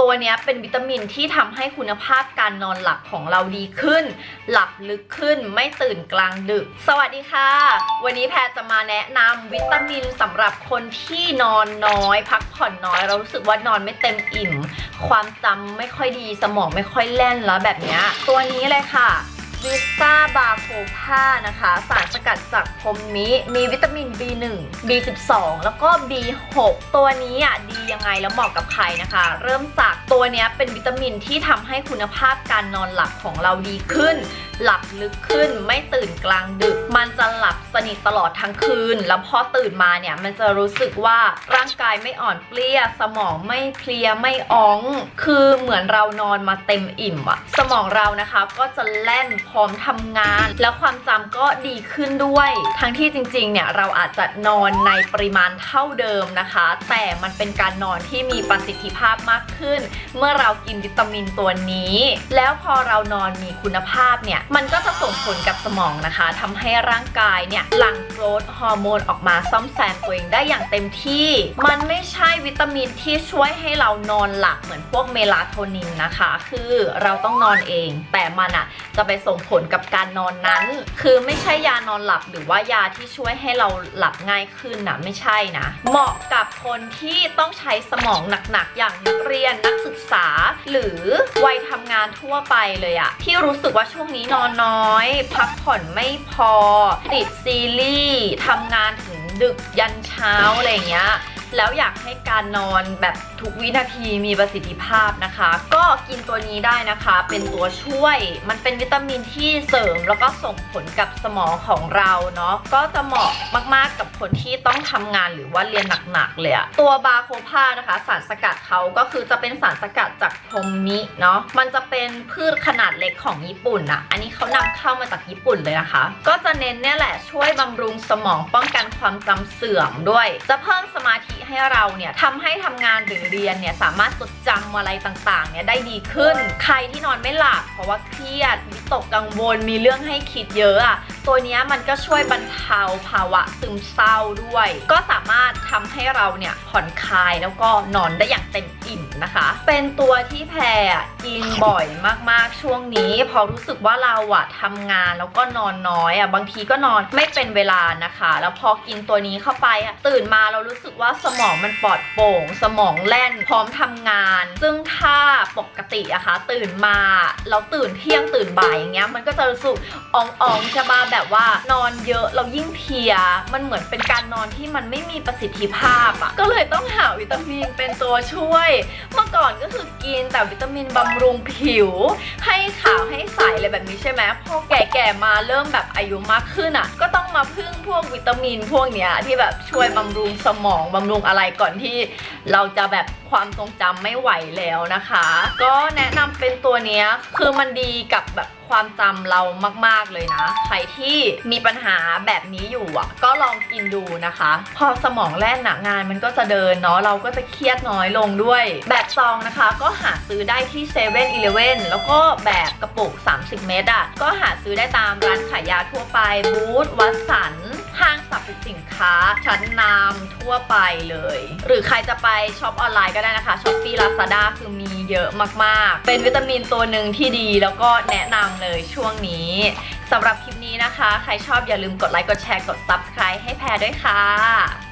ตัวนี้เป็นวิตามินที่ทำให้คุณภาพการนอนหลับของเราดีขึ้น หลับลึกขึ้นไม่ตื่นกลางดึก สวัสดีค่ะ วันนี้แพรจะมาแนะนำวิตามินสำหรับคนที่นอนน้อย พักผ่อนน้อย เรารู้สึกว่านอนไม่เต็มอิ่ม ความจำไม่ค่อยดีสมองไม่ค่อยแล่นแล้วแบบนี้ตัวนี้เลยค่ะ วิสตาบาโคพานะคะ สารสกัดจากพรมมิมีวิตามิน B1 B12 แล้วก็ B6 ตัวนี้อะดียังไงแล้วเหมาะกับใครนะคะ เริ่มจากตัวนี้เป็นวิตามินที่ทำให้คุณภาพการนอนหลับของเราดีขึ้น หลับลึกขึ้นไม่ตื่นกลางดึก มันจะหลับสนิทตลอดทั้งคืน แล้วพอตื่นมาเนี่ยมันจะรู้สึกว่าร่างกายไม่อ่อนเปลี้ย สมองไม่เพลียไม่อ้อง คือเหมือนเรานอนมาเต็มอิ่มอะสมองเรานะคะก็จะแล่นพร้อมทำงาน แล้วความจำก็ดีขึ้นด้วย ทั้งที่จริงๆเนี่ยเราอาจจะนอนในปริมาณเท่าเดิมนะคะ แต่มันเป็นการนอนที่มีประสิทธิภาพมากขึ้น เมื่อเรากินวิตามินตัวนี้ แล้วพอเรานอนมีคุณภาพเนี่ยมันก็จะส่งผลกับสมองนะคะทำให้ร่างกายเนี่ยหลั่งโกรทฮอร์โมนออกมาซ่อมแซมตัวเองได้อย่างเต็มที่ มันไม่ใช่วิตามินที่ช่วยให้เรานอนหลับเหมือนพวกเมลาโทนินนะคะ คือเราต้องนอนเอง แต่มันอะจะไปส่งผลกับการนอนนั้น คือไม่ใช่ยานอนหลับหรือว่ายาที่ช่วยให้เราหลับง่ายขึ้นนะไม่ใช่นะ เหมาะกับคนที่ต้องใช้สมองหนักๆ อย่างนักเรียนนักศึกษา หรือวัยทำงานทั่วไปเลยอะที่รู้สึกว่าช่วงนี้นอนน้อย พักผ่อนไม่พอ ติดซีรีส์ทำงานถึงดึกยันเช้าอะไรอย่างเงี้ย แล้วอยากให้การนอนแบบทุกวินาทีมีประสิทธิภาพนะคะ ก็กินตัวนี้ได้นะคะ เป็นตัวช่วย มันเป็นวิตามินที่เสริม แล้วก็ส่งผลกับสมองของเราเนาะก็จะเหมาะมากๆกับคนที่ต้องทำงานหรือว่าเรียนหนักๆเลยอะตัวบาโคพานะคะ สารสกัดเขาก็คือจะเป็นสารสกัดจากพรมมิเนาะมันจะเป็นพืชขนาดเล็กของญี่ปุ่นอะอันนี้เขานำเข้ามาจากญี่ปุ่นเลยนะคะ ก็จะเน้นเนี่ยแหละช่วยบำรุงสมองป้องกันความจำเสื่อมด้วย จะเพิ่มสมาธิ ให้เราเนี่ยทำให้ทำงานหรือเรียนเนี่ยสามารถจดจำอะไรต่างๆเนี่ยได้ดีขึ้น ใครที่นอนไม่หลับเพราะว่าเครียดวิตกกังวลมีเรื่องให้คิดเยอะอะตัวนี้มันก็ช่วยบรรเทาภาวะซึมเศร้าด้วย ก็สามารถทำให้เราเนี่ยผ่อนคลายแล้วก็นอนได้อย่างเต็มอิ่มนะคะ เป็นตัวที่แพรกินบ่อยมากๆช่วงนี้ พอรู้สึกว่าเราอะทำงานแล้วก็นอนน้อยอะบางทีก็นอนไม่เป็นเวลานะคะ แล้วพอกินตัวนี้เข้าไปอะตื่นมาเรารู้สึกว่าสมองมันปลอดโปร่ง สมองแล่นพร้อมทำงาน ซึ่งถ้าปกติอะคะตื่นมาเราตื่นเที่ยงตื่นบ่ายอย่างเงี้ยมันก็จะรู้สึกอ่องๆจะมาแบบว่านอนเยอะเรายิ่งเพลีย มันเหมือนเป็นการนอนที่มันไม่มีประสิทธิภาพอะก็เลยต้องหาวิตามินเป็นตัวช่วย เมื่อก่อนก็คือกินแต่วิตามินบำรุงผิว ให้ขาวให้ใสอะไรแบบนี้ใช่ไหมพอแก่ๆมาเริ่มแบบอายุมากขึ้นอะ ก็ต้องมาพึ่งพวกวิตามินพวกเนี้ยที่แบบช่วยบำรุงสมองบำรุงอะไรก่อนที่เราจะแบบความทรงจำไม่ไหวแล้วนะคะ ก็แนะนำเป็นตัวเนี้ยคือมันดีกับแบบ ความจำเรามาก ๆ เลยนะ ใครที่มีปัญหาแบบนี้อยู่อะ ก็ลองกินดูนะคะ พอสมองแล่นหนักงานมันก็จะเดินเนาะเราก็จะเครียดน้อยลงด้วย แบบซองนะคะ ก็หาซื้อได้ที่7 e เ e ่ e อแล้วก็แบบกระปุก 30 เมตรอะก็หาซื้อได้ตามร้านขายยาทั่วไปบูธวัสัน ค้าชั้นนำทั่วไปเลย หรือใครจะไปช็อปออนไลน์ก็ได้นะคะช้อปปี้ลาซาด้าคือมีเยอะมากๆ เป็นวิตามินตัวหนึ่งที่ดีแล้วก็แนะนำเลยช่วงนี้สำหรับคลิปนี้นะคะ ใครชอบอย่าลืมกดไลค์กดแชร์กด Subscribe ให้แพรด้วยค่ะ